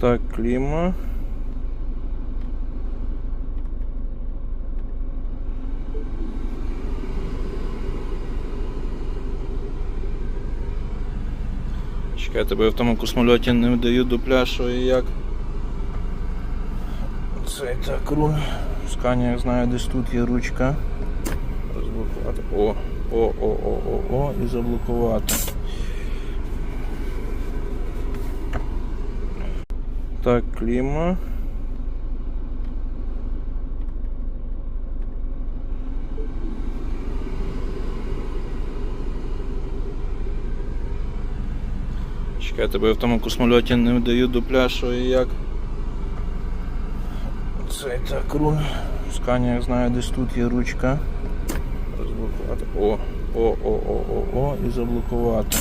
Так, кліма. Чекайте, бо я в тому космольоті не вдаю до пляшу і як. Цей так руль. Сканія знаю, десь тут є ручка. Розблокувати. О, о, о, о, о, о, і заблокувати. Так, кліма. Чекайте, бо я в тому космольоті не вдаю до пляшу і як. Цей так руль. Сканія знаю, десь тут є ручка. Розблокувати. О, о, о, о, о, о, і заблокувати.